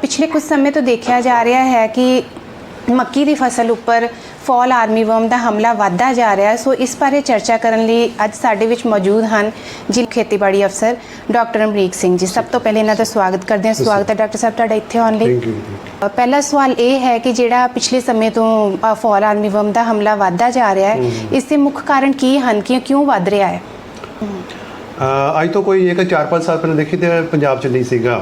ਪਿਛਲੇ ਕੁਝ ਸਮੇਂ ਤੋਂ ਦੇਖਿਆ ਜਾ ਰਿਹਾ ਹੈ ਕਿ ਮੱਕੀ ਦੀ ਫਸਲ ਉੱਪਰ ਫਾਲ ਆਰਮੀ ਵਰਮ ਦਾ ਹਮਲਾ ਵੱਧਦਾ ਜਾ ਰਿਹਾ ਹੈ। ਸੋ ਇਸ ਬਾਰੇ ਚਰਚਾ ਕਰਨ ਲਈ ਅੱਜ ਸਾਡੇ ਵਿੱਚ ਮੌਜੂਦ ਹਨ ਜ਼ਿਲ੍ਹਾ ਖੇਤੀਬਾੜੀ ਅਫਸਰ ਡਾਕਟਰ ਅਮਰੀਕ ਸਿੰਘ ਜੀ। ਸਭ ਤੋਂ ਪਹਿਲੇ ਇਹਨਾਂ ਦਾ ਸਵਾਗਤ ਕਰਦੇ ਹਾਂ। ਸਵਾਗਤ ਹੈ ਡਾਕਟਰ ਸਾਹਿਬ ਤੁਹਾਡਾ ਇੱਥੇ ਆਉਣ ਲਈ। ਪਹਿਲਾ ਸਵਾਲ ਇਹ ਹੈ ਕਿ ਜਿਹੜਾ ਪਿਛਲੇ ਸਮੇਂ ਤੋਂ ਫਾਲ ਆਰਮੀ ਵਰਮ ਦਾ ਹਮਲਾ ਵੱਧਦਾ ਜਾ ਰਿਹਾ ਹੈ ਇਸ ਦੇ ਮੁੱਖ ਕਾਰਨ ਕੀ ਹਨ? ਕਿ ਕਿਉਂ ਵੱਧ ਰਿਹਾ ਹੈ? ਅੱਜ ਤੋਂ ਕੋਈ ਇੱਕ 4-5 ਸਾਲ ਪਹਿਲਾਂ ਦੇਖੀ ਤੇ ਪੰਜਾਬ 'ਚ ਨਹੀਂ ਸੀਗਾ।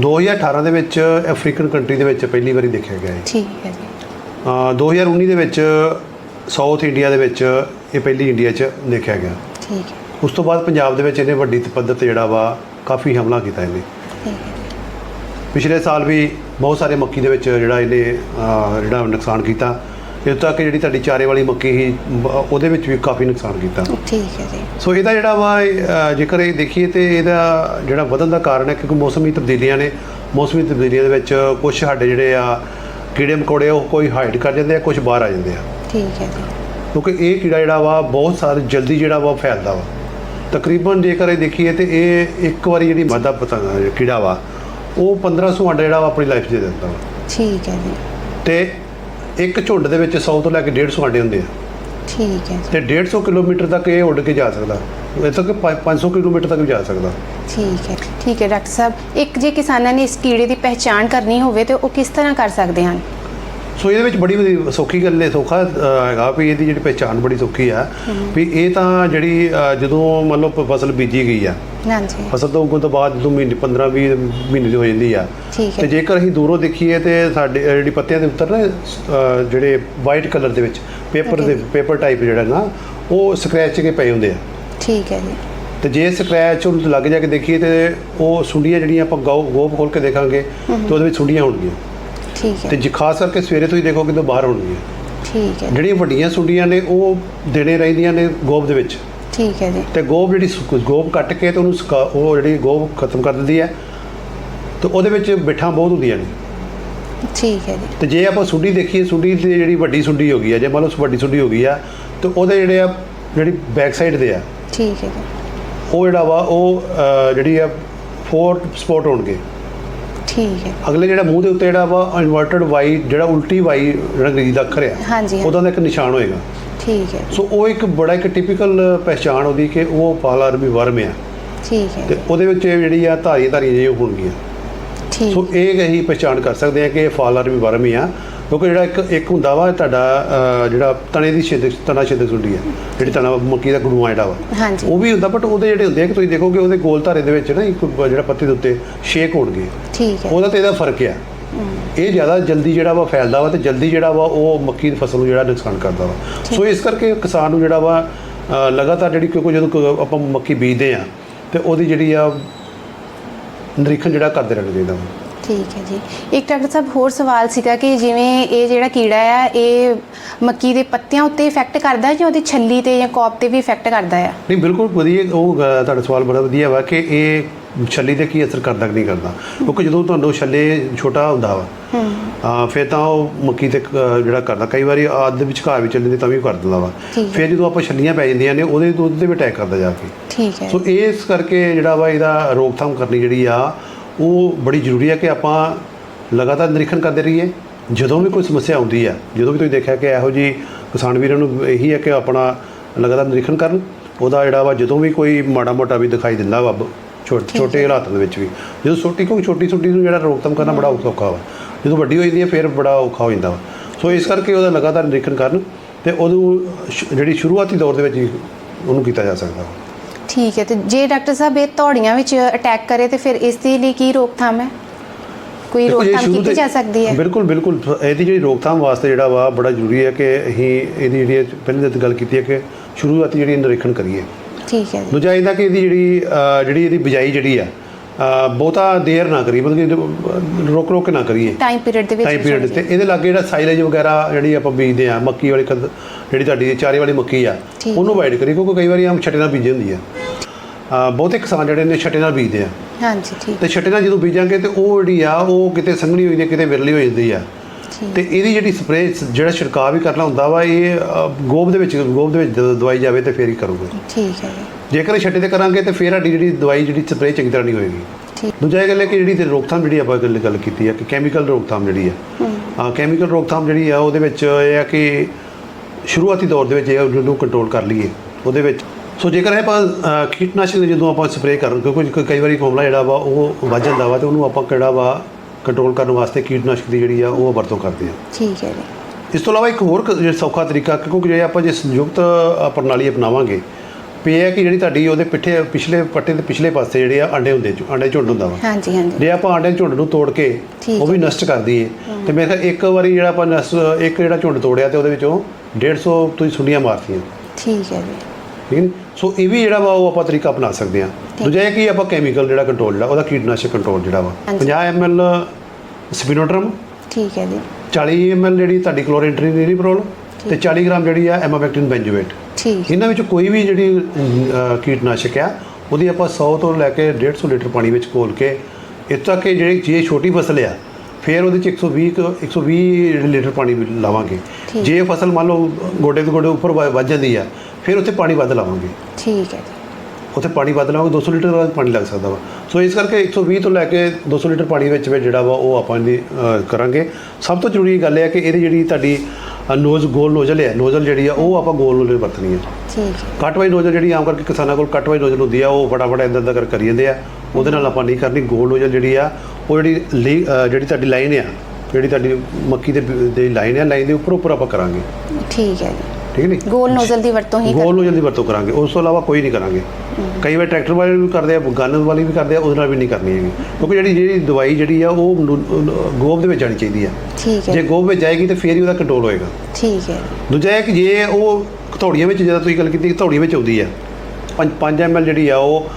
2018 ਦੇ ਵਿੱਚ ਅਫਰੀਕਨ ਕੰਟਰੀ ਦੇ ਵਿੱਚ ਪਹਿਲੀ ਵਾਰੀ ਦੇਖਿਆ ਗਿਆ ਹੈ ਠੀਕ ਹੈ ਜੀ। ਅ, 2019 ਦੇ ਵਿੱਚ ਸਾਊਥ ਇੰਡੀਆ ਦੇ ਵਿੱਚ ਇਹ ਪਹਿਲੀ ਇੰਡੀਆ 'ਚ ਦੇਖਿਆ ਗਿਆ। ਠੀਕ ਹੈ। ਉਸ ਤੋਂ ਬਾਅਦ ਪੰਜਾਬ ਦੇ ਵਿੱਚ ਇਹਨੇ ਵੱਡੀ ਪੱਧਰ ਤੇ ਜਿਹੜਾ ਵਾ ਕਾਫੀ ਹਮਲਾ ਕੀਤਾ ਇਹਨੇ। ਠੀਕ ਹੈ ਪਿਛਲੇ ਸਾਲ ਵੀ ਬਹੁਤ ਸਾਰੇ ਮੱਕੀ ਦੇ ਵਿੱਚ ਜਿਹੜਾ ਇਹਨੇ ਅ, ਜਿਹੜਾ ਨੁਕਸਾਨ ਕੀਤਾ। ਇਸ ਤੱਕ ਜਿਹੜੀ ਤੁਹਾਡੀ ਚਾਰੇ ਵਾਲੀ ਮੱਕੀ ਸੀ ਬ- ਉਹਦੇ ਵਿੱਚ ਵੀ ਕਾਫੀ ਨੁਕਸਾਨ ਕੀਤਾ। ਠੀਕ ਹੈ ਜੀ। ਸੋ ਇਹਦਾ ਜਿਹੜਾ ਵਾ ਅ, ਜੇਕਰ ਇਹ ਦੇਖੀਏ ਤੇ ਇਹਦਾ ਜਿਹੜਾ ਵਧਣ ਦਾ ਕਾਰਨ ਹੈ ਕਿਉਂਕਿ ਮੌਸਮੀ ਤਬਦੀਲੀਆਂ ਨੇ ਮੌਸਮੀ ਤਬਦੀਲੀਆਂ ਦੇ ਵਿੱਚ ਕੁਝ ਸਾਡੇ ਜਿਹੜੇ ਆ ਕੀੜੇ ਮਕੌੜੇ ਉਹ ਕੋਈ ਹਾਈਡ ਕਰ ਜਾਂਦੇ ਆ ਕੁਝ ਬਾਹਰ ਆ ਜਾਂਦੇ ਆ। ਠੀਕ ਹੈ ਜੀ। ਕਿਉਂਕਿ ਇਹ ਕੀੜਾ ਜਿਹੜਾ ਵਾ ਬਹੁਤ ਸਾਰੇ ਜਲਦੀ ਜਿਹੜਾ ਵਾ ਫੈਲਦਾ ਵਾ। ਤਕਰੀਬਨ ਜੇਕਰ ਇਹ ਦੇਖੀਏ ਤੇ ਇਹ ਇੱਕ ਵਾਰੀ ਜਿਹੜੀ ਮਾਦਾ ਪਤੰਗ ਕੀੜਾ ਵਾ ਉਹ 1500 ਅੰਡਾ ਜਿਹੜਾ ਵਾ ਆਪਣੀ ਲਾਈਫ 'ਚ ਦੇ ਦਿੰਦਾ ਵਾ। ਠੀਕ ਹੈ ਜੀ। ਤੇ ਇੱਕ ਝੁੰਡ ਦੇ ਵਿੱਚ 100 ਤੋਂ ਲੈ ਕੇ 150 ਅੰਡੇ ਹੁੰਦੇ ਆ। ਠੀਕ ਹੈ ਤੇ 150 ਕਿਲੋਮੀਟਰ ਤੱਕ ਇਹ ਉੱਡ ਕੇ ਜਾ ਸਕਦਾ। ਇੱਥੋਂ ਕਿ 500 ਕਿਲੋਮੀਟਰ ਤੱਕ ਵੀ ਜਾ ਸਕਦਾ। ਠੀਕ ਹੈ ਠੀਕ ਹੈ ਡਾਕਟਰ ਸਾਹਿਬ ਇੱਕ ਜੇ ਕਿਸਾਨਾਂ ਨੇ ਇਸ ਕੀੜੇ ਦੀ ਪਹਿਚਾਣ ਕਰਨੀ ਹੋਵੇ ਤੇ ਉਹ ਕਿਸ ਤਰ੍ਹਾਂ ਕਰ ਸਕਦੇ ਹਨ? ਸੋ ਇਹਦੇ ਵਿੱਚ ਬੜੀ ਸੌਖੀ ਗੱਲ ਹੈ ਸੌਖਾ ਹੈਗਾ ਵੀ ਇਹਦੀ ਜਿਹੜੀ ਪਹਿਚਾਣ ਬੜੀ ਸੌਖੀ ਆ। ਵੀ ਇਹ ਤਾਂ ਜਿਹੜੀ ਜਦੋਂ ਮੰਨ ਲਓ ਫਸਲ ਬੀਜੀ ਗਈ ਆ ਹਾਂਜੀ। ਫਸਲ ਤੋਂ ਉੱਗਣ ਤੋਂ ਬਾਅਦ ਜਦੋਂ ਮਹੀਨੇ 15 20 ਮਹੀਨੇ ਦੀ ਹੋ ਜਾਂਦੀ ਆ ਠੀਕ ਤੇ ਜੇਕਰ ਅਸੀਂ ਦੂਰੋਂ ਦੇਖੀਏ ਤੇ ਸਾਡੇ ਜਿਹੜੀ ਪੱਤਿਆਂ ਦੇ ਉੱਤਰ ਨਾ ਜਿਹੜੇ ਵਾਈਟ ਕਲਰ ਦੇ ਵਿੱਚ ਪੇਪਰ ਦੇ. ਪੇਪਰ ਟਾਈਪ ਜਿਹੜਾ ਨਾ ਉਹ ਸਕ੍ਰੈਚ ਕੇ ਪਏ ਹੁੰਦੇ ਆ। ਠੀਕ ਹੈ ਜੀ। ਤੇ ਜੇ ਸਕ੍ਰੈਚ ਉਹਨੂੰ ਲੱਗ ਜਾ ਕੇ ਦੇਖੀਏ ਤੇ ਉਹ ਸੁੰਡੀਆਂ ਜਿਹੜੀਆਂ ਆਪਾਂ ਗੋ ਗੋਪ ਖੋਲ ਕੇ ਦੇਖਾਂਗੇ ਤੇ ਉਹਦੇ ਵਿੱਚ ਸੁੰਡੀਆਂ ਹੋਣਗੀਆਂ। ਠੀਕ ਤੇ ਹੈ ਜੇ ਖਾਸ ਕਰਕੇ ਸਵੇਰੇ ਤੁਸੀਂ ਦੇਖੋਗੇ ਤਾਂ ਬਾਹਰ ਹੋਣਗੀਆਂ। ਠੀਕ ਹੈ। ਜਿਹੜੀਆਂ ਵੱਡੀਆਂ ਸੁੰਡੀਆਂ ਨੇ ਉਹ ਦਿਨੇ ਰਹਿੰਦੀਆਂ ਨੇ ਗੋਬ ਦੇ ਵਿੱਚ। ਠੀਕ ਹੈ ਜੀ। ਤੇ ਗੋਬ ਜਿਹੜੀ ਸੁ- ਗੋਬ ਕੱਟ ਕੇ ਤੇ ਉਹਨੂੰ ਸੁਕਾ ਉਹ ਜਿਹੜੀ ਗੋਬ ਖਤਮ ਕਰ ਦਿੰਦੀ ਹੈ। ਤੇ ਉਹਦੇ ਵਿੱਚ ਬਿੱਠਾਂ ਬਹੁਤ ਹੁੰਦੀਆਂ ਨੇ। ਠੀਕ ਹੈ ਜੀ। ਤੇ ਜੇ ਆਪਾਂ ਸੁੰਡੀ ਦੇਖੀਏ ਸੁੰਡੀ ਦੀ ਜਿਹੜੀ ਵੱਡੀ ਸੁੰਡੀ ਹੋ ਗਈ ਆ ਜੇ ਮੰਨ ਲਓ ਵੱਡੀ ਸੁੰਡੀ ਹੋ ਗਈ ਆ ਤੇ ਉਹਦੇ ਜਿਹੜੇ ਆ ਜਿਹੜੀ ਬੈਕ ਸਾਈਡ ਦੇ ਆ ਠੀਕ ਹੈ ਜੀ। ਉਹ ਜਿਹੜਾ ਵਾ ਉਹ ਜਿਹੜੀ ਆ ਫੋਰ ਸਪੋਟ ਹੋਣਗੇ। ਠੀਕ ਹੈ। ਅਗਲੇ ਜਿਹੜਾ ਮੂੰਹ ਦੇ ਉੱਤੇ ਜਿਹੜਾ ਵਾ ਇਨਵਰਟਡ ਵਾਈ ਜਿਹੜਾ ਉਲਟੀ ਵਾਈ ਜਿਹੜਾ ਅੰਗਰੇਜ਼ੀ ਦਾ ਅੱਖਰ ਆ ਹਾਂਜੀ, ਉਹਦਾ ਦਾ ਇੱਕ ਨਿਸ਼ਾਨ ਹੋਏਗਾ। ਠੀਕ ਹੈ ਸੋ ਉਹ ਇੱਕ ਬੜਾ ਇੱਕ ਟਿਪੀਕਲ ਪਹਿਚਾਣ ਉਹਦੀ ਕਿ ਉਹ ਪਾਲਾਰਮੀ ਵਰਮ ਆ ਠੀਕ ਹੈ। ਤੇ ਉਹਦੇ ਵਿੱਚ ਜਿਹੜੀ ਆ ਧਾਰੀਆਂ ਧਾਰੀਆਂ ਜਿਹੀਆਂ ਹੋਣਗੀਆਂ। ਠੀਕ। ਸੋ ਇਹ ਅਸੀਂ ਪਹਿਚਾਣ ਕਰ ਸਕਦੇ ਆ ਕਿ ਇਹ ਫਾਲਾਰਮੀ ਵਰਮ ਹੀ ਆ। ਕਿਉਂਕਿ ਜਿਹੜਾ ਇੱਕ ਇੱਕ ਹੁੰਦਾ ਵਾ ਤੁਹਾਡਾ ਜਿਹੜਾ ਤਣੇ ਦੀ ਛਿੱਦ ਤਣਾ ਛਿੱਦ ਸੁੰਡੀ ਆ ਜਿਹੜੀ ਤਣਾ ਮੱਕੀ ਦਾ ਗੜੂਆ ਜਿਹੜਾ ਵਾ। ਹਾਂਜੀ। ਉਹ ਵੀ ਹੁੰਦਾ ਬਟ ਉਹਦੇ ਜਿਹੜੇ ਹੁੰਦੇ ਆ ਕਿ ਤੁਸੀਂ ਦੇਖੋਗੇ ਉਹਦੇ ਗੋਲ ਧਾਰੇ ਦੇ ਵਿੱਚ ਨਾ ਇੱਕ ਜਿਹੜਾ ਪੱਤੇ ਦੇ ਉੱਤੇ ਛੇਕ ਹੋਣਗੇ। ਠੀਕ ਹੈ। ਉਹਦਾ ਤੇ ਇਹਦਾ ਫ਼ਰਕ ਆ। ਇਹ ਜ਼ਿਆਦਾ ਜਲਦੀ ਜਿਹੜਾ ਵਾ ਫੈਲਦਾ ਵਾ ਤੇ ਜਲਦੀ ਜਿਹੜਾ ਵਾ ਉਹ ਮੱਕੀ ਦੀ ਫਸਲ ਨੂੰ ਜਿਹੜਾ ਨੁਕਸਾਨ ਕਰਦਾ ਵਾ। ਸੋ ਇਸ ਕਰਕੇ ਕਿਸਾਨ ਨੂੰ ਜਿਹੜਾ ਵਾ ਲਗਾਤਾਰ ਜਿਹੜੀ ਕਿਉਂਕਿ ਜਦੋਂ ਆਪਾਂ ਮੱਕੀ ਬੀਜਦੇ ਆ ਤੇ ਉਹਦੀ ਜਿਹੜੀ ਆ ਨਿਰੀਖਣ ਜਿਹੜਾ ਕਰਦੇ ਰਹਿਣਾ ਚਾਹੀਦਾ ਵਾ। ਠੀਕ ਹੈ ਜੀ। ਇੱਕ ਡਾਕਟਰ ਸਾਹਿਬ ਹੋਰ ਸਵਾਲ ਸੀਗਾ ਕਿ ਜਿਵੇਂ ਇਹ ਜਿਹੜਾ ਕੀੜਾ ਆ ਇਹ ਮੱਕੀ ਦੇ ਪੱਤਿਆਂ ਉੱਤੇ ਇਫੈਕਟ ਕਰਦਾ ਹੈ ਜਾਂ ਉਹਦੀ ਛੱਲੀ ਤੇ ਜਾਂ ਕੌਪ ਤੇ ਵੀ ਇਫੈਕਟ ਕਰਦਾ ਆ? ਨਹੀਂ ਬਿਲਕੁਲ ਵਧੀਆ ਉਹ ਤੁਹਾਡਾ ਸਵਾਲ ਬੜਾ ਵਧੀਆ ਵਾ ਕਿ ਇਹ ਛੱਲੀ ਤੇ ਕੀ ਅਸਰ ਕਰਦਾ ਕਿ ਨਹੀਂ ਕਰਦਾ? ਕਿਉਂਕਿ ਜਦੋਂ ਤੁਹਾਨੂੰ ਛੱਲੇ ਛੋਟਾ ਹੁੰਦਾ ਵਾ ਆ ਫਿਰ ਤਾਂ ਉਹ ਮੱਕੀ ਤੇ ਜਿਹੜਾ ਕਰਦਾ ਕਈ ਵਾਰੀ ਆਦ ਦੇ ਵਿਚਕਾਰ ਵੀ ਚੱਲੇ ਤਾਂ ਵੀ ਕਰ ਦਿੰਦਾ ਵਾ। ਹੈ। ਫਿਰ ਜਦੋਂ ਆਪਾਂ ਛੱਲੀਆਂ ਪੈ ਜਾਂਦੀਆਂ ਨੇ ਉਹਦੇ ਦੁੱਧ ਤੇ ਵੀ ਅਟੈਕ ਕਰਦਾ ਜਾ ਕੇ। ਠੀਕ ਹੈ। ਸੋ ਇਸ ਕਰਕੇ ਜਿਹੜਾ ਵਾ ਇਹਦਾ ਰੋਕਥਾਮ ਕਰਨੀ ਜਿਹੜੀ ਆ ਉਹ ਬੜੀ ਜ਼ਰੂਰੀ ਹੈ ਕਿ ਆਪਾਂ ਲਗਾਤਾਰ ਨਿਰੀਖਣ ਕਰਦੇ ਰਹੀਏ। ਜਦੋਂ ਵੀ ਕੋਈ ਸਮੱਸਿਆ ਆਉਂਦੀ ਆ ਜਦੋਂ ਵੀ ਤੁਸੀਂ ਦੇਖਿਆ ਕਿ ਇਹੋ ਜੀ ਕਿਸਾਨ ਵੀਰਾਂ ਨੂੰ ਇਹੀ ਹੈ ਕਿ ਆਪਣਾ ਲਗਾਤਾਰ ਨਿਰੀਖਣ ਕਰਨ ਉਹਦਾ ਜਿਹੜਾ ਵਾ ਜਦੋਂ ਵੀ ਕੋਈ ਮਾੜਾ ਮੋਟਾ ਵੀ ਦਿਖਾਈ ਦਿੰਦਾ ਵਾ ਛੋਟੇ। ਹਾਲਾਤਾਂ ਦੇ ਵਿੱਚ ਵੀ। ਜਦੋਂ ਛੋਟੀ ਕੋਈ ਛੋਟੀ ਛੋਟੀ ਨੂੰ ਜਿਹੜਾ ਰੋਕਥਾਮ ਕਰਨਾ ਬੜਾ ਔਖਾ ਵਾ। ਜਦੋਂ ਵੱਡੀ ਹੋ ਜਾਂਦੀ ਹੈ ਫਿਰ ਬੜਾ ਔਖਾ ਹੋ ਜਾਂਦਾ ਵਾ। ਸੋ ਇਸ ਕਰਕੇ ਉਹਦਾ ਲਗਾਤਾਰ ਨਿਰੀਖਣ ਕਰਨ ਤੇ ਉਹਨੂੰ ਜਿਹੜੀ ਸ਼ੁਰੂਆਤੀ ਦੌਰ ਦੇ ਵਿੱਚ ਉਹਨੂੰ ਕੀਤਾ ਜਾ ਸਕਦਾ ਵਾ। ਠੀਕ ਹੈ ਤੇ ਜੇ ਡਾਕਟਰ ਸਾਹਿਬ ਇਹ ਧੌੜੀਆਂ ਵਿੱਚ ਅਟੈਕ ਕਰੇ ਤੇ ਫਿਰ ਇਸ ਦੇ ਲਈ ਕੀ ਰੋਕਥਾਮ ਹੈ? ਕੋਈ ਰੋਕਥਾਮ ਕੀਤੀ ਜਾ ਸਕਦੀ ਹੈ? ਬਿਲਕੁਲ ਬਿਲਕੁਲ ਇਹਦੀ ਜਿਹੜੀ ਰੋਕਥਾਮ ਵਾਸਤੇ ਜਿਹੜਾ ਵਾ ਬੜਾ ਜ਼ਰੂਰੀ ਹੈ ਕਿ ਅਸੀਂ ਇਹਦੀ ਜਿਹੜੀ ਪਹਿਲੇ ਤਾਂ ਗੱਲ ਕੀਤੀ ਹੈ ਕਿ ਸ਼ੁਰੂਆਤੀ ਜਿਹੜੀ ਨਿਰੀਖਣ ਕਰੀਏ। ਠੀਕ ਹੈ ਜੀ। ਦੂਜਾ ਇਹਦਾ ਕਿ ਇਹਦੀ ਜਿਹੜੀ ਜਿਹੜੀ ਇਹਦੀ ਬਿਜਾਈ ਜਿਹੜੀ ਆ ਬਹੁਤਾ ਦੇਰ ਨਾ ਕਰੀਏ ਮਤਲਬ ਕਿ ਰੋਕ ਰੋਕ ਕੇ ਨਾ ਕਰੀਏ। ਟਾਈਮ ਪੀਰੀਅਡ ਦੇ ਵਿੱਚ ਟਾਈਮ ਪੀਰੀਅਡ ਤੇ ਇਹਦੇ ਲਾਗੇ ਜਿਹੜਾ ਸਾਈਲੇਜ ਵਗੈਰਾ ਜਿਹੜੀ ਆਪਾਂ ਬੀਜਦੇ ਆ ਮੱਕੀ ਵਾਲੀ ਖਦ ਜਿਹੜੀ ਤੁਹਾਡੀ ਚਾਰੇ ਵਾਲੀ ਮੱਕੀ ਆ ਠੀਕ ਉਹਨੂੰ ਅਵਾਇਡ ਕਰੀਏ ਕਿਉਂਕਿ ਕਈ ਵਾਰੀ ਆਮ ਛੱਟੇ ਨਾਲ ਬੀਜੇ ਹੁੰਦੀ ਆ। ਬਹੁਤੇ ਕਿਸਾਨ ਜਿਹੜੇ ਨੇ ਛੱਟੇ ਨਾਲ ਬੀਜਦੇ ਆ। ਹਾਂਜੀ ਠੀਕ। ਤੇ ਛੱਟੇ ਨਾਲ ਜਦੋਂ ਬੀਜਾਂਗੇ ਤੇ ਉਹ ਜਿਹੜੀ ਆ ਉਹ ਕਿਤੇ ਸੰਘਣੀ ਹੋਈ ਜਾਂਦੀ ਕਿਤੇ ਵਿਰਲੀ ਹੋ ਜਾਂਦੀ ਆ। ਤੇ ਇਹਦੀ ਜਿਹੜੀ ਸਪਰੇਅ ਜਿਹੜਾ ਛਿੜਕਾਅ ਵੀ ਕਰਨਾ ਹੁੰਦਾ ਵਾ ਇਹ ਗੋਬ ਦੇ ਵਿੱਚ ਗੋਬ ਦੇ ਵਿੱਚ ਜਦੋਂ ਦਵਾਈ ਜਾਵੇ ਤੇ ਫੇਰ ਹੀ ਕਰੂਗੇ। ਠੀਕ ਹੈ। ਜੇਕਰ ਛੱਟੇ ਤੇ ਕਰਾਂਗੇ ਤੇ ਫੇਰ ਸਾਡੀ ਜਿਹੜੀ ਦਵਾਈ ਜਿਹੜੀ ਸਪਰੇਅ ਚੰਗੀ ਤਰ੍ਹਾਂ ਨਹੀਂ ਹੋਏਗੀ। ਦੂਜਾ ਇਹ ਗੱਲ ਹੈ ਕਿ ਜਿਹੜੀ ਤੇ ਰੋਕਥਾਮ ਜਿਹੜੀ ਆਪਾਂ ਗੱਲ ਗੱਲ ਕੀਤੀ ਹੈ ਕਿ ਕੈਮੀਕਲ ਰੋਕਥਾਮ ਜਿਹੜੀ ਹੈ। ਹਾਂ ਕੈਮੀਕਲ ਰੋਕਥਾਮ ਜਿਹੜੀ ਆ ਉਹਦੇ ਵਿੱਚ ਇਹ ਹੈ ਕਿ ਸ਼ੁਰੂਆਤੀ ਦੌਰ ਦੇ ਵਿੱਚ ਇਹ ਉਹਨੂੰ ਕੰਟਰੋਲ ਕਰ ਲਈਏ। ਉਹਦੇ ਵਿੱਚ ਸੋ ਜੇਕਰ ਇਹ ਆਪਾਂ ਕੀਟਨਾਸ਼ਕ ਜਦੋਂ ਆਪਾਂ ਸਪਰੇਅ ਕਰਨ ਕਿਉਂਕਿ ਕਈ ਵਾਰੀ ਮਾਮਲਾ ਜਿਹੜਾ ਵਾ ਉਹ ਵੱਧ ਜਾਂਦਾ ਵਾ ਤੇ ਉਹਨੂੰ ਆਪਾਂ ਕਿਹੜਾ ਵਾ ਕੰਟਰੋਲ ਕਰਨ ਵਾਸਤੇ ਕੀਟਨਾਸ਼ਕ ਦੀ ਜਿਹੜੀ ਆ ਉਹ ਵਰਤੋਂ ਕਰਦੇ ਹਾਂ ਠੀਕ ਹੈ ਜੀ। ਇਸ ਤੋਂ ਇਲਾਵਾ ਇੱਕ ਹੋਰ ਕ- ਜਿਹੜਾ ਸੌਖਾ ਤਰੀਕਾ ਕਿਉਂਕਿ ਜੇ ਆਪਾਂ ਜੇ ਸੰਯੁਕਤ ਅ, ਪ੍ਰਣਾਲੀ ਅਪਣਾਵਾਂਗੇ ਇਹ ਹੈ ਕਿ ਜਿਹੜੀ ਤੁਹਾਡੀ ਉਹਦੇ ਪਿੱਠੇ ਪਿਛਲੇ ਪੱਟੇ ਦੇ ਪਿਛਲੇ ਪਾਸੇ ਜਿਹੜੇ ਆ ਅੰਡੇ ਹੁੰਦੇ ਚ- ਅੰਡੇ ਝੁੰਡ ਹੁੰਦਾ ਵਾ। ਹਾਂਜੀ ਹਾਂਜੀ। ਜੇ ਆਪਾਂ ਆਂਡੇ ਝੁੰਡ ਨੂੰ ਤੋੜ ਕੇ ਠੀਕ ਉਹ ਵੀ ਨਸ਼ਟ ਕਰ ਦਈਏ ਤੇ ਮੇਰੇ ਖਿਆਲ ਇੱਕ ਵਾਰੀ ਜਿਹੜਾ ਆਪਾਂ ਨਸ਼ਟ ਇੱਕ ਜਿਹੜਾ ਝੁੰਡ ਤੋੜਿਆ ਤੇ ਉਹਦੇ ਵਿੱਚੋਂ 150 ਤੁਸੀਂ ਸੁੰਡੀਆਂ ਮਾਰਤੀਆਂ। ਠੀਕ ਹੈ ਜੀ। ਠੀਕ ਹੈ ਸੋ ਇਹ ਵੀ ਜਿਹੜਾ ਵਾ ਉਹ ਆਪਾਂ ਤਰੀਕਾ ਅਪਣਾ ਸਕਦੇ ਹਾਂ। ਦੂਜਾ ਇਹ ਕਿ ਆਪਾਂ ਕੈਮੀਕਲ ਜਿਹੜਾ ਕੰਟਰੋਲ ਜਿਹੜਾ ਉਹਦਾ ਕੀਟਨਾਸ਼ਕ ਕੰਟਰੋਲ ਜਿਹੜਾ ਵਾ। ਹਾਂਜੀ। 50 ml ਸਪਿਨੋਡਰਮ ਠੀਕ ਹੈ ਜੀ। 40 ml ਜਿਹੜੀ ਤੁਹਾਡੀ ਕਲੋਰੀਨਟ੍ਰੀਨਿਪਰੋਲ ਤੇ 40 ਗ੍ਰਾਮ ਜਿਹੜੀ ਆ ਐਮਾਬੈਕਟਿਨ ਬੈਂਜੋਏਟ ਠੀਕ। ਇਹਨਾਂ ਵਿੱਚ ਕੋਈ ਵੀ ਜਿਹੜੀ ਕੀਟਨਾਸ਼ਕ ਆ ਉਹਦੀ ਆਪਾਂ 100 ਤੋਂ ਲੈ ਕੇ 150 ਲੀਟਰ ਪਾਣੀ ਵਿੱਚ ਘੋਲ ਕੇ ਇੱਥੇ ਤੱਕ ਕਿ ਜਿਹੜੀ ਜੇ ਛੋਟੀ ਫਸਲ ਆ ਫਿਰ ਉਹਦੇ ਚ 120 ਕੁ- 120 ਜਿਹੜੇ ਲੀਟਰ ਪਾਣੀ ਲਾਵਾਂਗੇ। ਜੇ ਫਸਲ ਮੰਨ ਲਓ ਗੋਡੇ ਤੋਂ ਗੋਡੇ ਉੱਪਰ ਵ- ਵੱਧ ਜਾਂਦੀ ਆ ਫਿਰ ਉੱਥੇ ਪਾਣੀ ਵੱਧ ਲਾਵਾਂਗੇ। ਠੀਕ ਹੈ ਜੀ। ਉੱਥੇ ਪਾਣੀ ਵੱਧ ਲਾਵਾਂਗੇ 200 ਲੀਟਰ ਦਾ ਪਾਣੀ ਲੱਗ ਸਕਦਾ ਵਾ। ਸੋ ਇਸ ਕਰਕੇ 120 ਤੋਂ ਲੈ ਕੇ 200 ਲੀਟਰ ਪਾਣੀ ਵਿੱਚ ਵਿੱਚ ਜਿਹੜਾ ਵਾ ਉਹ ਆਪਾਂ ਇਹਦੀ ਅਹ, ਕਰਾਂਗੇ। ਸਭ ਤੋਂ ਜ਼ਰੂਰੀ ਗੱਲ ਇਹ ਹੈ ਕਿ ਇਹਦੀ ਜਿਹੜੀ ਤੁਹਾਡੀ ਨੋਜ਼ ਗੋਲ ਨੋਜ਼ਲ ਹੈ ਨੋਜ਼ਲ ਜਿਹੜੀ ਆ ਉਹ ਆਪਾਂ ਗੋਲ ਨੋਜ਼ਲ ਵਰਤਣੀ ਹੈ। ਠੀਕ ਹੈ। ਕੱਟ ਵਾਈ ਨੋਜ਼ਲ ਜਿਹੜੀ ਆਮ ਕਰਕੇ ਕਿਸਾਨਾਂ ਕੋਲ ਕੱਟ ਵਾਈ ਨੋਜ਼ਲ ਹੁੰਦੀ ਆ ਉਹ ਫਟਾਫਟ ਇੰਦਰ ਦਾ ਕਰ ਕਰੀ ਜਾਂਦੇ ਆ। ਉਹਦੇ ਨਾਲ ਆਪਾਂ ਨਹੀਂ ਕਰਨੀ ਗੋਲ ਨੋਜ਼ਲ ਜਿਹੜੀ ਆ ਉਹ ਜਿਹੜੀ ਜਿਹੜੀ ਤੁਹਾਡੀ ਲਾਈਨ ਆ ਜਿਹੜੀ ਤੁਹਾਡੀ ਮੱਕੀ ਦੀ ਲਾਈਨ ਆ ਲਾਈਨ ਦੇ ਉੱਪਰ ਉੱਪਰ ਆਪਾਂ ਕਰਾਂਗੇ। ਠੀਕ ਹੈ ਜੀ। ਠੀਕ ਨਹੀਂ? ਗੋਲ ਨੋਜ਼ਲ ਦੀ ਵਰਤੋਂ ਹੀ ਗੋਲ ਨੋਜ਼ਲ ਦੀ ਵਰਤੋਂ ਕਰਾਂਗੇ। ਉਸ ਤੋਂ ਇਲਾਵਾ ਕੋਈ ਨਹੀਂ ਕਰਾਂਗੇ। ਕਈ ਵਾਰ ਟਰੈਕਟਰ ਵਾਲੇ ਵੀ ਕਰਦੇ ਆ ਗਨ ਵਾਲੀ ਵੀ ਕਰਦੇ ਆ ਉਹਦੇ ਨਾਲ ਵੀ ਨਹੀਂ ਕਰਨੀ ਹੈਗੀ। ਕਿਉਂਕਿ ਜਿਹੜੀ ਜਿਹੜੀ ਦਵਾਈ ਜਿਹੜੀ ਆ ਉਹ ਗੋਬ ਦੇ ਵਿੱਚ ਜਾਣੀ ਚਾਹੀਦੀ ਆ। ਠੀਕ ਹੈ। ਜੇ ਗੋਬ ਵਿੱਚ ਜਾਏਗੀ ਤਾਂ ਫੇਰ ਹੀ ਉਹਦਾ ਕੰਟਰੋਲ ਹੋਏਗਾ। ਠੀਕ ਹੈ। ਦੂਜਾ ਇਹ ਕਿ ਜੇ ਉਹ ਧੌੜੀਆਂ ਵਿੱਚ ਜਦੋਂ ਤੁਸੀਂ ਗੱਲ ਕੀਤੀ ਧੌੜੀ ਵਿੱਚ ਆਉਂਦੀ ਆ। 5 ml ਜਿਹੜੀ ਆ ਉਹ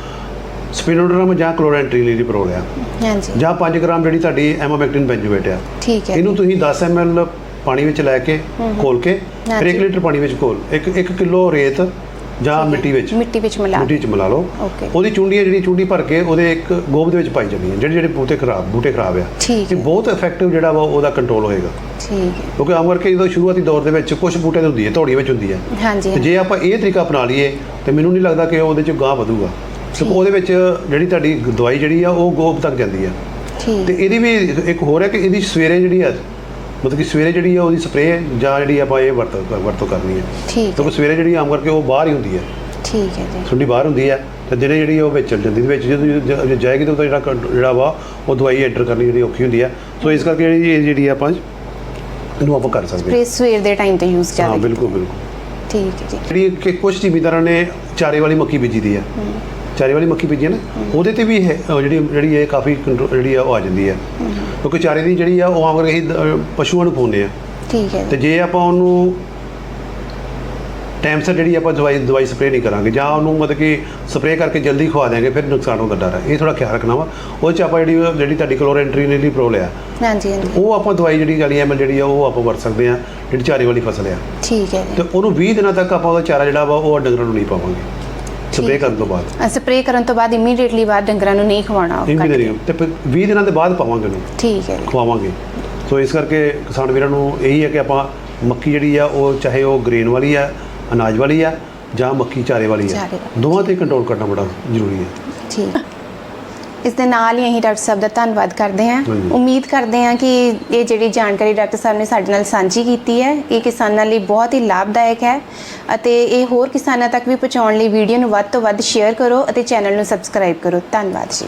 ਸਪਿਨੋਡਰਮ ਜਾਂ ਕਲੋਰੈਂਟ੍ਰੀਲੀਪਰੋਲ ਆ। ਹਾਂਜੀ। ਜਾਂ 5 ਗ੍ਰਾਮ ਜਿਹੜੀ ਤੁਹਾਡੀ ਐਮਾਬੈਕਟਿਨ ਬੈਂਜੋਏਟ ਆ। ਠੀਕ ਹੈ। ਇਹਨੂੰ ਤੁਸੀਂ 10 ml ਪਾਣੀ ਵਿੱਚ ਲੈ ਕੇ ਘੋਲ ਕੇ ਫਿਰ ਹਾਂਜੀ। 1 ਲੀਟਰ ਪਾਣੀ ਵਿੱਚ ਘੋਲ। ਇੱਕ 1 ਕਿਲੋ ਰੇਤ ਜਾਂ ਮਿੱਟੀ ਵਿੱਚ। ਮਿੱਟੀ ਵਿੱਚ ਮਿਲਾ। ਮਿੱਟੀ ਵਿੱਚ ਮਿਲਾ ਲਓ. ਉਹਦੀ ਚੁੰਡੀ ਹੈ ਜਿਹੜੀ ਚੁੰਡੀ ਭਰ ਕੇ ਉਹਦੇ ਇੱਕ ਗੋਬ ਦੇ ਵਿੱਚ ਪਾਈ ਜਾਣੀ ਹੈ ਜਿਹੜੇ ਜਿਹੜੇ ਬੂਟੇ ਖਰਾਬ ਬੂਟੇ ਖਰਾਬ ਆ। ਇਹ ਬਹੁਤ ਇਫੈਕਟਿਵ ਜਿਹੜਾ ਵਾ ਉਹਦਾ ਕੰਟਰੋਲ ਹੋਏਗਾ। ਠੀਕ ਹੈ। ਕਿਉਂਕਿ ਆਮ ਕਰਕੇ ਜਦੋਂ ਸ਼ੁਰੂਆਤੀ ਦੌਰ ਦੇ ਵਿੱਚ ਕੁਝ ਬੂਟੇ ਦੀ ਹੁੰਦੀ ਹੈ ਧੌੜੀ ਵਿੱਚ ਹੁੰਦੀ ਹੈ। ਹਾਂਜੀ। ਤੇ ਜੇ ਆਪਾਂ ਇਹ ਤਰੀਕਾ ਅਪਣਾ ਲਈਏ ਤੇ ਮੈਨੂੰ ਨਹੀਂ ਲੱਗਦਾ ਕਿ ਉਹਦੇ ਚ ਗਾਹ ਵਧੂਗਾ। ਤੇ ਉਹਦੇ ਵਿੱਚ ਜਿਹੜੀ ਤੁਹਾਡੀ ਦਵਾਈ ਜਿਹੜੀ ਆ ਉਹ ਗੋਬ ਤੱਕ ਜਾਂਦੀ ਆ। ਠੀਕ। ਤੇ ਇਹਦੀ ਵੀ ਇੱਕ ਹੋਰ ਹੈ ਕਿ ਇਹਦੀ ਸਵੇਰੇ ਜਿਹੜੀ ਆ ਮਤਲਬ ਕਿ ਸਵੇਰੇ ਜਿਹੜੀ ਆ ਉਹਦੀ ਸਪਰੇਅ ਜਾਂ ਜਿਹੜੀ ਆਪਾਂ ਇਹ ਵਰਤੋਂ ਵਰਤੋਂ ਕਰਨੀ ਹੈ। ਠੀਕ ਹੈ। ਕਿਉਂਕਿ ਸਵੇਰੇ ਜਿਹੜੀ ਆਮ ਕਰਕੇ ਉਹ ਬਾਹਰ ਹੀ ਹੁੰਦੀ ਹੈ। ਠੀਕ ਹੈ ਜੀ। ਸੁੰਡੀ ਬਾਹਰ ਹੁੰਦੀ ਹੈ ਤੇ ਦਿਨੇ ਜਿਹੜੀ ਆ ਉਹ ਵਿੱਚ ਚਲ ਜਾਂਦੀ ਹੈ। ਵਿੱਚ ਜਦੋਂ ਜਾਏਗੀ ਤਾਂ ਜਿਹੜਾ ਜਿਹੜਾ ਵਾ ਉਹ ਦਵਾਈ ਐਂਟਰ ਕਰਨੀ ਜਿਹੜੀ ਔਖੀ ਹੁੰਦੀ ਹੈ। ਸੋ ਇਸ ਕਰਕੇ ਜਿਹੜੀ ਜਿਹੜੀ ਆਪਾਂ ਇਹਨੂੰ ਆਪਾਂ ਕਰ ਸਕਦੇ ਸਪਰੇ ਸਵੇਰ ਦੇ ਟਾਈਮ ਤੇ ਯੂਜ਼ ਹਾਂ ਹਾਂ ਬਿਲਕੁਲ ਬਿਲਕੁਲ। ਠੀਕ ਹੈ ਜੀ। ਜਿਹੜੀ ਕਿ ਕੁਝ ਜ਼ਿਮੀਂਦਾਰਾਂ ਨੇ ਚਾਰੇ ਵਾਲੀ ਮੱਕੀ ਬੀਜੀ ਦੀ ਹੈ। ਚਾਰੇ ਵਾਲੀ ਮੱਕੀ ਬੀਜੀ ਹੈ ਨਾ ਉਹਦੇ ਤੇ ਵੀ ਹੈ ਉਹ ਜਿਹੜੀ ਜਿਹੜੀ ਇਹ ਕਾਫੀ ਕੰਟਰੋ- ਜਿਹੜੀ ਆ ਉਹ ਆ ਜਾਂਦੀ ਹੈ। ਕਿਉਂਕਿ ਚਾਰੇ ਦੀ ਜਿਹੜੀ ਆ ਉਹ ਆਮ ਕਰਕੇ ਅਸੀਂ ਪਸ਼ੂਆਂ ਨੂੰ ਪਾਉਂਦੇ ਆ। ਠੀਕ ਹੈ ਤੇ ਜੀ ਜੇ ਆਪਾਂ ਉਹਨੂੰ ਟਾਈਮ ਸਿਰ ਜਿਹੜੀ ਆਪਾਂ ਦਵਾਈ ਦਵਾਈ ਸਪਰੇਅ ਨਹੀਂ ਕਰਾਂਗੇ ਜਾਂ ਉਹਨੂੰ ਮਤਲਬ ਕਿ ਸਪਰੇਅ ਕਰਕੇ ਜਲਦੀ ਖਵਾ ਦਿਆਂਗੇ ਫਿਰ ਨੁਕਸਾਨ ਹੋਣ ਦਾ ਡਰ ਹੈ ਇਹ ਥੋੜਾ ਖਿਆਲ ਰੱਖਣਾ ਵਾ। ਉਹ 'ਚ ਆਪਾਂ ਜਿਹੜੀ ਜਿਹੜੀ ਤੁਹਾਡੀ ਕਲੋਰੈਂਟਰੀ ਨੇ ਪ੍ਰੋਲ ਆ ਹਾਂਜੀ ਹਾਂਜੀ। ਉਹ ਆਪਾਂ ਦਵਾਈ ਜਿਹੜੀ ਵਾਲੀ ਐਮਐਲ ਜਿਹੜੀ ਆ ਉਹ ਆਪਾਂ ਵਰਤ ਸਕਦੇ ਆ ਜਿਹੜੀ ਚਾਰੇ ਵਾਲੀ ਫਸਲ ਆ। ਠੀਕ ਹੈ ਤੇ ਉਹਨੂੰ 20 ਦਿਨਾਂ ਤੱਕ ਆਪਾਂ ਉਹਦਾ ਚਾਰਾ ਜਿਹੜਾ ਵਾ ਉਹ ਡੰਗਰਾਂ ਨੂੰ ਨਹੀਂ ਪਾਵਾਂਗੇ। ਸਪਰੇਅ ਕਰਨ ਤੋਂ ਬਾਅਦ? ਜੀ ਸਪਰੇ ਕਰਨ ਤੋਂ ਬਾਅਦ ਇਮੀਡੀਏਟਲੀ ਬਾਅਦ ਡੰਗਰਾਂ ਨੂੰ ਨਹੀਂ ਖਵਾਉਣਾ। ਨਹੀਂ ਤੇ ਫਿਰ 20 ਦਿਨਾਂ ਦੇ ਬਾਅਦ ਪਾਵਾਂਗੇ ਉਹਨੂੰ? ਠੀਕ ਹੈ ਖਵਾਵਾਂਗੇ। ਸੋ ਇਸ ਕਰਕੇ ਕਿਸਾਨ ਵੀਰਾਂ ਨੂੰ ਇਹੀ ਹੈ ਕਿ ਆਪਾਂ ਮੱਕੀ ਜਿਹੜੀ ਆ ਉਹ ਚਾਹੇ ਉਹ ਗ੍ਰੇਨ ਵਾਲੀ ਆ ਅਨਾਜ ਵਾਲੀ ਆ ਜਾਂ ਮੱਕੀ ਚਾਰੇ ਵਾਲੀ ਆ। ਦੋਵਾਂ ਤੇ ਕੰਟਰੋਲ ਕਰਨਾ ਬੜਾ ਜ਼ਰੂਰੀ ਹੈ। ਠੀਕ। ਇਸ ਦੇ ਨਾਲ ਹੀ ਅਸੀਂ ਡਾਕਟਰ ਸਾਹਿਬ ਦਾ ਧੰਨਵਾਦ ਕਰਦੇ ਹਾਂ। ਉਮੀਦ ਕਰਦੇ ਹਾਂ ਕਿ ਇਹ ਜਿਹੜੀ ਜਾਣਕਾਰੀ ਡਾਕਟਰ ਸਾਹਿਬ ਨੇ ਸਾਡੇ ਨਾਲ ਸਾਂਝੀ ਕੀਤੀ ਹੈ ਇਹ ਕਿਸਾਨਾਂ ਲਈ ਬਹੁਤ ਹੀ ਲਾਭਦਾਇਕ ਹੈ ਅਤੇ ਇਹ ਹੋਰ ਕਿਸਾਨਾਂ ਤੱਕ ਵੀ ਪਹੁੰਚਾਉਣ ਲਈ ਵੀਡੀਓ ਨੂੰ ਵੱਧ ਤੋਂ ਵੱਧ ਸ਼ੇਅਰ ਕਰੋ ਅਤੇ ਚੈਨਲ ਨੂੰ ਸਬਸਕ੍ਰਾਈਬ ਕਰੋ। ਧੰਨਵਾਦ ਜੀ।